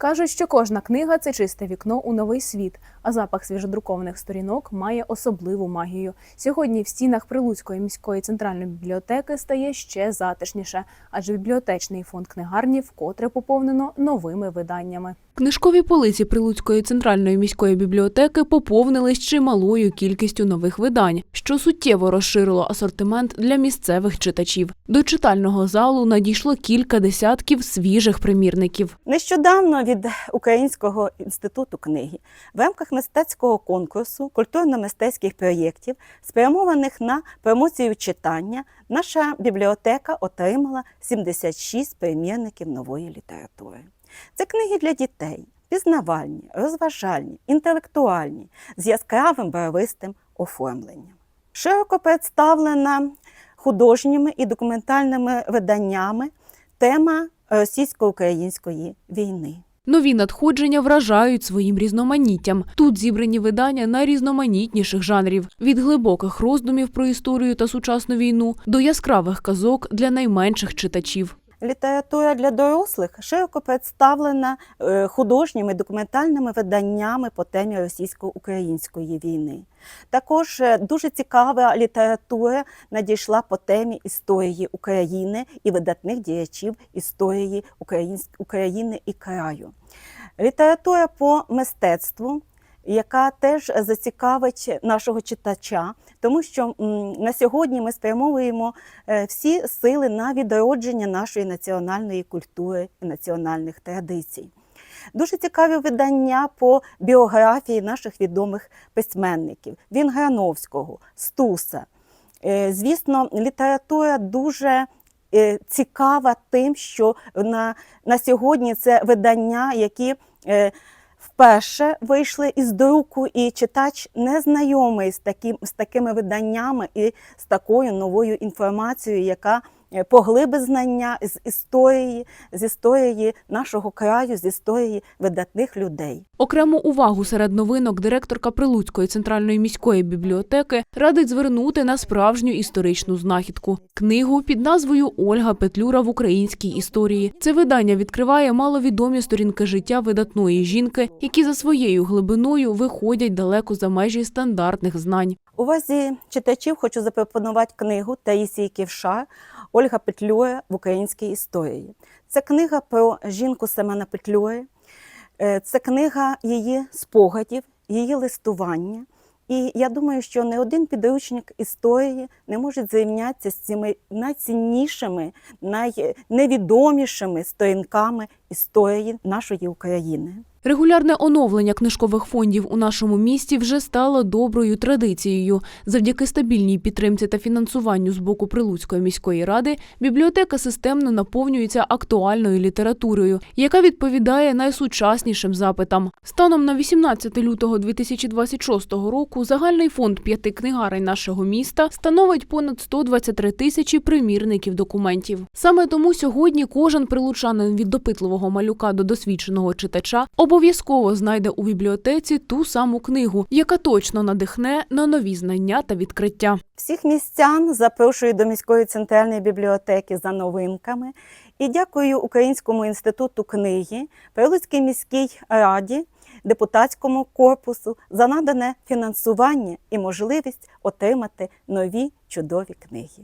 Кажуть, що кожна книга це чисте вікно у новий світ, а запах свіжодрукованих сторінок має особливу магію. Сьогодні в стінах Прилуцької міської центральної бібліотеки стає ще затишніше, адже бібліотечний фонд книгарні вкотре поповнено новими виданнями. Книжкові полиці Прилуцької центральної міської бібліотеки поповнились чималою кількістю нових видань, що суттєво розширило асортимент для місцевих читачів. До читального залу надійшло кілька десятків свіжих примірників. Нещодавно від Українського інституту книги в рамках мистецького конкурсу культурно-мистецьких проєктів, спрямованих на промоцію читання, наша бібліотека отримала 76 примірників нової літератури. Це книги для дітей, пізнавальні, розважальні, інтелектуальні, з яскравим барвистим оформленням. Широко представлена художніми і документальними виданнями тема російсько-української війни. Нові надходження вражають своїм різноманіттям. Тут зібрані видання найрізноманітніших жанрів від глибоких роздумів про історію та сучасну війну до яскравих казок для найменших читачів. Література для дорослих широко представлена е, художніми документальними виданнями по темі російсько-української війни. Також е, дуже цікава література надійшла по темі історії України і видатних діячів історії України і краю. Література по мистецтву, яка теж зацікавить нашого читача, тому що на сьогодні ми спрямовуємо е, всі сили на відродження нашої національної культури і національних традицій. Дуже цікаві видання по біографії наших відомих письменників Вінграновського, Стуса. Е, Звісно, література дуже е, цікава тим, що на, на сьогодні це видання, які вперше вийшли із друку, і читач не знайомий з, таким, з такими виданнями і з такою новою інформацією, яка е, поглибить знання з історії, з історії нашого краю, з історії видатних людей. Окрему увагу серед новинок директорка Прилуцької центральної міської бібліотеки радить звернути на справжню історичну знахідку книгу під назвою Ольга Петлюра в українській історії. Це видання відкриває маловідомі сторінки життя видатної жінки, які за своєю глибиною виходять далеко за межі стандартних знань. Увазі читачів хочу запропонувати книгу Таїсії Ківша Ольга Петлюра в українській історії. Це книга про жінку Семена Петлюри, Е, це книга її спогадів, її листування. І я думаю, що не один підручник історії не може зрівнятися з цими найціннішими, найневідомішими сторінками історії нашої України. Регулярне оновлення книжкових фондів у нашому місті вже стало доброю традицією. Завдяки стабільній підтримці та фінансуванню з боку Прилуцької міської ради бібліотека системно наповнюється актуальною літературою, яка відповідає найсучаснішим запитам. Станом на 18 лютого 2026 року загальний фонд п'яти книгарень нашого міста становить понад 123 тисячі примірників документів. Саме тому сьогодні кожен прилучанин від допитливого малюка до досвідченого читача обов'язково знайде у бібліотеці ту саму книгу, яка точно надихне на нові знання та відкриття. Всіх містян запрошую до міської центральної бібліотеки за новинками і дякую Українському інституту книги, Прилуцькій міській раді, депутатському корпусу за надане фінансування і можливість отримати нові чудові книги.